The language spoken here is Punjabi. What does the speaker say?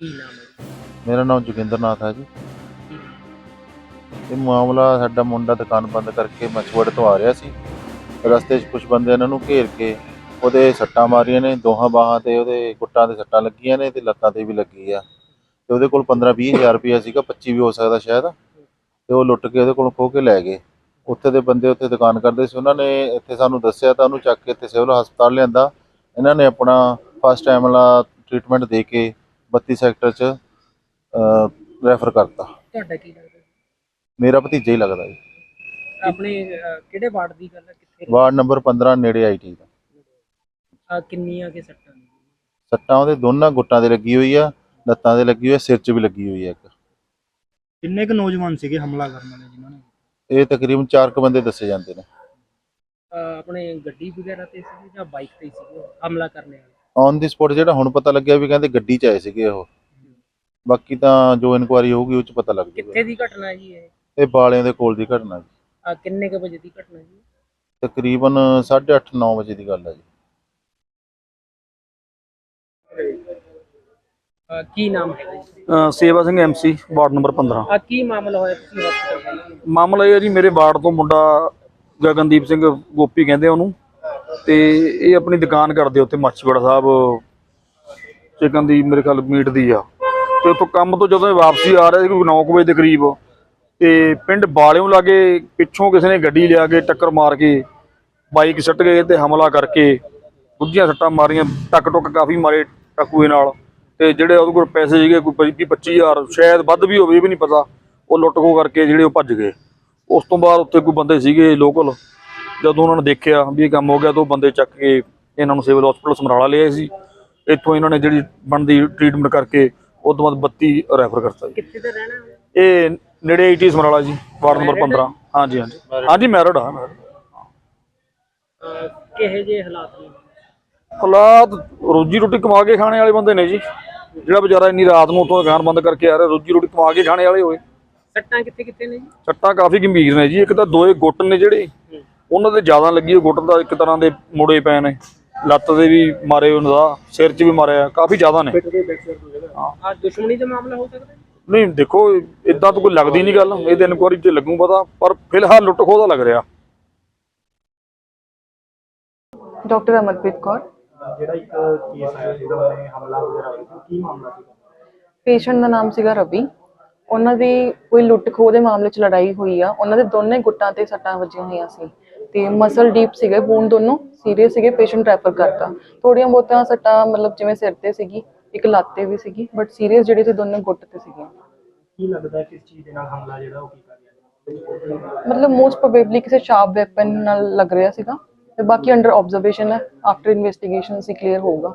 ਕੀ ਨਾਮ ਹੈ ਜੀ? ਮੇਰਾ ਨਾਮ ਜੋਗਿੰਦਰ ਨਾਥ ਹੈ ਜੀ। ਇਹ ਮਾਮਲਾ ਸਾਡਾ ਮੁੰਡਾ ਦੁਕਾਨ ਬੰਦ ਕਰਕੇ ਮਛਵੜ ਤੋਂ ਆ ਰਿਹਾ ਸੀ। ਰਸਤੇ 'ਚ ਕੁਝ ਬੰਦੇ ਇਹਨਾਂ ਨੂੰ ਘੇਰ ਕੇ ਉਹਦੇ ਸੱਟਾਂ ਮਾਰੀਆਂ ਨੇ, ਦੋਹਾਂ ਬਾਹਾਂ ਤੇ ਉਹਦੇ ਗੁੱਟਾਂ ਤੇ ਸੱਟਾਂ ਲੱਗੀਆਂ ਨੇ ਤੇ ਲੱਤਾਂ ਤੇ ਵੀ ਲੱਗੀ ਆ। ਤੇ ਉਹਦੇ ਕੋਲ 15-20 ਹਜ਼ਾਰ ਰੁਪਇਆ ਸੀਗਾ 25 ਵੀ ਹੋ ਸਕਦਾ ਸ਼ਾਇਦ। ਤੇ ਉਹ ਲੁੱਟ ਕੇ ਉਹਦੇ ਕੋਲ ਖੋਹ ਕੇ ਲੈ ਗਏ। ਉੱਥੇ ਦੇ ਬੰਦੇ ਉੱਥੇ ਦੁਕਾਨ ਕਰਦੇ ਸੀ। ਉਹਨਾਂ ਨੇ ਇੱਥੇ ਸਾਨੂੰ ਦੱਸਿਆ ਤਾਂ ਉਹਨੂੰ ਚੱਕ ਕੇ ਇੱਥੇ ਸਿਵਲ ਹਸਪਤਾਲ ਲਿਆਂਦਾ। ਇਹਨਾਂ ਨੇ ਆਪਣਾ ਫਸਟ ਟਾਈਮ ਵਾਲਾ ਟ੍ਰੀਟਮੈਂਟ ਦੇ ਕੇ 32 ਸੈਕਟਰ 'ਚ ਰੈਫਰ ਕਰਤਾ। ਤੁਹਾਡਾ ਕੀ ਲੱਗਦਾ ਮੇਰਾ ਭਤੀਜਾ ਹੀ ਲੱਗਦਾ ਜੀ। ਆਪਣੇ ਅਹ, ਕਿਹੜੇ ਵਾਰਡ ਦੀ ਗੱਲ ਹੈ? ਕਿੱਥੇ ਵਾਰਡ ਨੰਬਰ 15 ਨੇੜੇ ਆਈਟੀ ਦਾ। ਅਹ, ਕਿੰਨੀਆਂ ਕੇ ਸੱਟਾਂ ਨੇ? ਸੱਟਾਂ ਉਹਦੇ ਦੋਨਾਂ ਗੁੱਟਾਂ ਤੇ ਲੱਗੀ ਹੋਈ ਆ ਲੱਤਾਂ ਤੇ ਲੱਗੀ ਹੋਈ ਆ ਸਿਰ 'ਚ ਵੀ ਲੱਗੀ ਹੋਈ ਆ ਇੱਕ। ਕਿੰਨੇ ਕੁ ਨੌਜਵਾਨ ਸੀਗੇ ਹਮਲਾ ਕਰਨ ਵਾਲੇ ਜਿਨ੍ਹਾਂ ਨੇ? ਇਹ ਤਕਰੀਬਨ 4 ਕੁ ਬੰਦੇ ਦੱਸੇ ਜਾਂਦੇ ਨੇ। ਅਹ, ਆਪਣੇ ਗੱਡੀ ਵਗੈਰਾ ਤੇ ਸੀ ਜਾਂ ਬਾਈਕ ਤੇ ਸੀ ਹਮਲਾ ਕਰਨੇ ਵਾਲੇ? ਔਨ ਦੀ ਸਪੌਟ ਜਿਹੜਾ ਹੁਣ ਪਤਾ ਲੱਗਿਆ ਵੀ ਕਹਿੰਦੇ ਗੱਡੀ 'ਚ ਆਏ ਸੀਗੇ ਉਹ। ਬਾਕੀ ਤਾਂ ਜੋ ਇਨਕੁਆਰੀ ਹੋਊਗੀ ਉਹ 'ਚ ਪਤਾ ਲੱਗ ਕਿੱਥੇ ਦੀ ਘਟਨਾ ਜੀ ਇਹ? ਇਹ ਬਾਲਿਆਂ ਦੇ ਕੋਲ ਦੀ ਘਟਨਾ ਜੀ। ਅਹ, ਕਿੰਨੇ ਕੁ ਵਜੇ ਦੀ ਘਟਨਾ ਜੀ? ਤਕਰੀਬਨ 8:30 9 ਵਜੇ ਦੀ ਗੱਲ ਹੈ ਜੀ। ਕੀ ਨਾਮ ਹੈ ਜੀ? ਸੇਵਾ ਸਿੰਘ ਐਮਸੀ ਵਾਰਡ ਨੰਬਰ 15 ਆ ਕੀ ਮਾਮਲਾ ਹੋਇਆ ਤੁਸੀਂ ਹਸਪਤਾਲ ਮਾਮਲਾ ਇਹ ਹੈ ਜੀ ਮੇਰੇ ਵਾਰਡ ਤੋਂ ਮੁੰਡਾ ਗਗਨਦੀਪ ਸਿੰਘ ਗੋਪੀ ਕਹਿੰਦੇ ਉਹਨੂੰ। ਤੇ ਇਹ ਆਪਣੀ ਦੁਕਾਨ ਕਰਦੇ ਉੱਥੇ, ਮਾਛੀਵਾੜਾ ਸਾਹਿਬ। ਚਿਕਨ ਦੀ ਮੇਰੇ ਖਿਆਲ ਮੀਟ ਦੀ ਆ। ਤੇ ਉੱਥੋਂ ਕੰਮ ਤੋਂ ਜਦੋਂ ਇਹ ਵਾਪਸੀ ਆ ਰਿਹਾ ਸੀ, ਕੋਈ 9 ਵਜੇ ਦੇ ਕਰੀਬ, ਤੇ ਪਿੰਡ ਬਾਲਿਓ ਲਾਗੇ ਪਿੱਛੋਂ ਕਿਸੇ ਨੇ ਗੱਡੀ ਲਿਆ ਕੇ ਟੱਕਰ ਮਾਰ ਕੇ ਬਾਈਕ ਸੱਟ ਗਏ ਤੇ ਹਮਲਾ ਕਰਕੇ ਗੁੱਝੀਆਂ ਸੱਟਾਂ ਮਾਰੀਆਂ ਟੱਕ ਟੁੱਕ ਕਾਫੀ ਮਾਰੇ ਟਕੂਏ ਨਾਲ। ਤੇ ਜਿਹੜੇ ਉਹਦੇ ਕੋਲ ਪੈਸੇ ਸੀਗੇ, ਕੋਈ 25 25000 ਸ਼ਾਇਦ ਵੱਧ ਵੀ ਹੋਵੇ, ਇਹ ਵੀ ਨਹੀਂ ਪਤਾ। ਉਹ ਲੁੱਟ ਖੋ ਕਰਕੇ ਜਿਹੜੇ ਉਹ ਭੱਜ ਗਏ। ਉਸ ਤੋਂ ਬਾਅਦ ਉੱਥੇ ਕੋਈ ਬੰਦੇ ਸੀਗੇ ਲੋਕਲ ਜਦੋਂ ਉਹਨਾਂ ਨੇ ਦੇਖਿਆ ਵੀ ਇਹ ਕੰਮ ਹੋ ਗਿਆ ਤਾਂ ਉਹ ਬੰਦੇ ਚੱਕ ਕੇ ਇਹਨਾਂ ਨੂੰ ਸਿਵਲ ਹਸਪੀਟਲ ਸਮਰਾਲਾ ਲਿਆਏ ਸੀ। ਇੱਥੋਂ ਇਹਨਾਂ ਨੇ ਜਿਹੜੀ ਬਣਦੀ ਟ੍ਰੀਟਮੈਂਟ ਕਰਕੇ ਉਸ ਤੋਂ ਬਾਅਦ 32 ਰੈਫਰ ਕਰਤਾ ਜੀ। ਕਿੱਥੇ ਤੇ ਰਹਿਣਾ? ਹੈ ਇਹ ਨੇੜੇ ਆਈਟੀ ਸਮਰਾਲਾ ਜੀ ਵਾਰਡ ਨੰਬਰ 15 ਹਾਂਜੀ ਹਾਂਜੀ। ਹਾਂਜੀ ਮੈਰਿਡ ਆ ਕਿਹੇ ਜੇ ਹਾਲਾਤ ਨੇ? ਹਾਲਾਤ ਰੋਜੀ ਰੋਟੀ ਕਮਾ ਕੇ ਖਾਣੇ ਵਾਲੇ ਬੰਦੇ ਨੇ ਜੀ। ਜਿਹੜਾ ਵਿਚਾਰਾ ਇੰਨੀ ਰਾਤ ਨੂੰ ਉੱਥੋਂ ਦੁਕਾਨ ਬੰਦ ਕਰਕੇ ਆ ਰਿਹਾ ਰੋਜੀ ਰੋਟੀ ਕਮਾ ਕੇ ਖਾਣੇ ਵਾਲੇ ਹੋਏ। ਸੱਟਾਂ ਕਿੱਥੇ ਕਿੱਥੇ ਨੇ ਜੀ? ਸੱਟਾਂ ਕਾਫੀ ਗੰਭੀਰ ਨੇ ਜੀ। ਇੱਕ ਤਾਂ ਦੋਏ ਗੁੱਟ ਨੇ ਜਿਹੜੇ। ਉਹਨਾਂ ਤੇ ਜ਼ਿਆਦਾ ਲੱਗੀ ਉਹ ਗੁੱਟ ਦਾ ਇੱਕ ਤਰ੍ਹਾਂ ਦੇ ਮੁੜੇ ਪਏ ਨੇ। ਲੱਤ ਦੇ ਵੀ ਮਾਰੇ ਉਹਨਾਂ ਦਾ ਸਿਰ 'ਚ ਵੀ ਮਾਰਿਆ ਕਾਫੀ ਜ਼ਿਆਦਾ ਨੇ। ਆ ਦੁਸ਼ਮਣੀ ਦਾ ਮਾਮਲਾ ਹੋ ਸਕਦਾ ਹੈ? ਨਹੀਂ ਦੇਖੋ ਇਦਾਂ ਤਾਂ ਕੋਈ ਲੱਗਦੀ ਨਹੀਂ ਗੱਲ। ਇਹਦੇ ਇਨਕੁਆਰੀ 'ਚ ਲੱਗੂ ਪਤਾ ਪਰ ਫਿਲਹਾਲ ਲੁੱਟ ਖੋਹ ਦਾ ਲੱਗ ਰਿਹਾ। ਡਾਕਟਰ ਅਮਰਪ੍ਰੀਤ ਕੌਰ। ਜਿਹੜਾ ਇੱਕ ਕੇਸ ਆਇਆ ਸੀ ਉਹਨੇ ਹਮਲਾ ਵਗੈਰਾ ਕੀਤਾ ਕੀ ਮਾਮਲਾ ਸੀ? ਪੇਸ਼ੈਂਟ ਦਾ ਨਾਮ ਸੀਗਾ ਰਵੀ। ਉਹਨਾਂ ਦੀ ਕੋਈ ਲੁੱਟ ਖੋਹ ਦੇ ਮਾਮਲੇ 'ਚ ਲੜਾਈ ਹੋਈ ਆ। ਉਹਨਾਂ ਦੇ ਦੋਨੇ ਗੁੱਟਾਂ ਤੇ ਸੱਟਾਂ ਵੱਜੀਆਂ ਹੋਈਆਂ ਸੀ। ਤੇ ਮਸਲ ਡੀਪ ਸੀਗੇ ਵੂਨ ਦੋਨੋਂ ਸੀਰੀਅਸ ਸੀਗੇ ਪੇਸ਼ੈਂਟ ਰੈਫਰ ਕਰਤਾ। ਥੋੜੀਆਂ ਬਹੁਤੀਆਂ ਸੱਟਾਂ ਮਤਲਬ ਜਿਵੇਂ ਸਿਰ ਤੇ ਸੀਗੀ ਇੱਕ ਲੱਤ ਤੇ ਵੀ ਸੀਗੀ ਬਟ ਸੀਰੀਅਸ ਜਿਹੜੀ ਸੀ ਦੋਨੇ ਗੁੱਟ ਤੇ ਸੀਗੀਆਂ। ਕੀ ਲੱਗਦਾ ਕਿਸ ਚੀਜ਼ ਦੇ ਨਾਲ ਹਮਲਾ ਜਿਹੜਾ ਉਹ ਕੀਤਾ ਗਿਆ? ਮਤਲਬ ਮੋਸਟ ਪ੍ਰੋਬੇਬਲੀ ਕਿਸੇ ਸ਼ਾਰਪ ਵੈਪਨ ਨਾਲ ਲੱਗ ਰਿਹਾ ਸੀਗਾ ਤੇ ਬਾਕੀ ਅੰਡਰ ਆਬਜ਼ਰਵੇਸ਼ਨ ਹੈ ਆਫਟਰ ਇਨਵੈਸਟੀਗੇਸ਼ਨ ਸੀ ਕਲੀਅਰ ਹੋਊਗਾ।